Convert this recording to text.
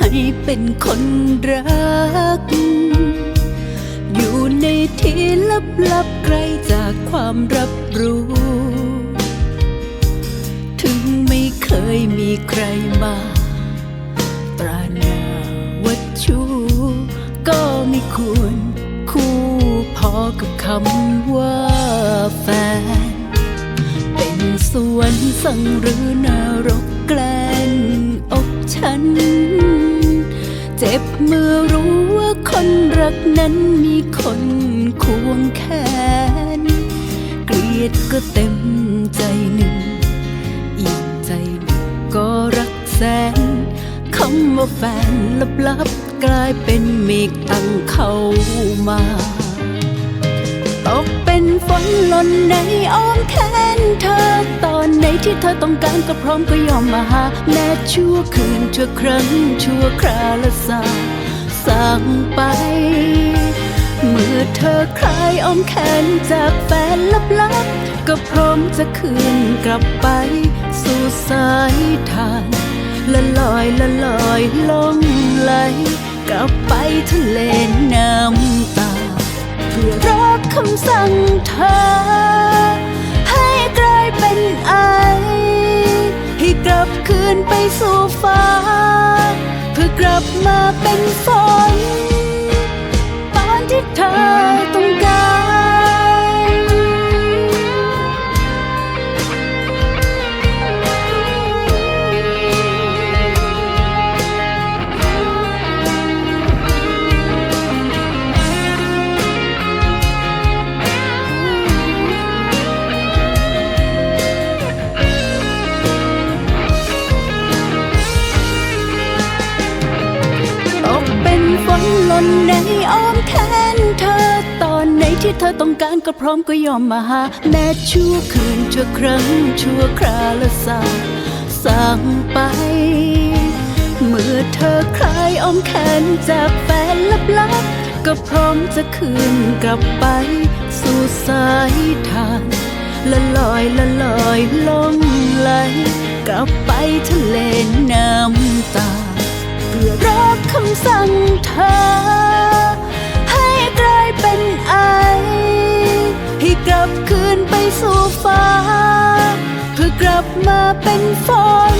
ให้เป็นคนรัก อยู่ในที่ลับๆไกลจากความรับรู้ ถึงไม่เคยมีใครมาตราหน้าวัดชูก็ไม่ควรคู่พอกับคำว่าแฟน เป็นสวนสังหรือนร นั้นมีคนควงแขน เกลียดก็เต็มใจหนึ่ง อีกใจหนึ่งก็รักแสนคำว่าแฟนลับๆกลายเป็นเมฆตั้งเข้ามาตกเป็นฝนหล่นในอ้อมแขนเธอ ตอนไหนที่เธอต้องการก็พร้อมก็ยอมมาหาแม้ชั่วคืนชั่วครั้งชั่วคราละสาสั่งไป อเธอคลายอ้อมแขนจากแฟนลับๆก็พร้อมจะคืนกลับไป สู่สายทานละลอยละลอยลงไหล กลับไปทะเลน้ำตาเพื่อรักคำสั่งเธอ ให้กลายเป็นไอ ให้กลับคืนไปสู่ฟ้า เพื่อกลับมาเป็นฝน นหนในอ้อมแขนเธอ ตอนไหนที่เธอต้องการก็พร้อมก็ยอมมาหา แม้ชั่วคืนชั่วครั้งชั่วคราละสาสั่งไป เมื่อเธอคลายอ้อมแขนจากแฟนลับๆก็พร้อมจะคืนกลับไป สู่สายทานละลอยละลอยล่องไหลกลับไปทะเลน้ำตา เพื่อรักคำสั่งเธอ สู่ฟ้า เพื่อกลับมาเป็นฝน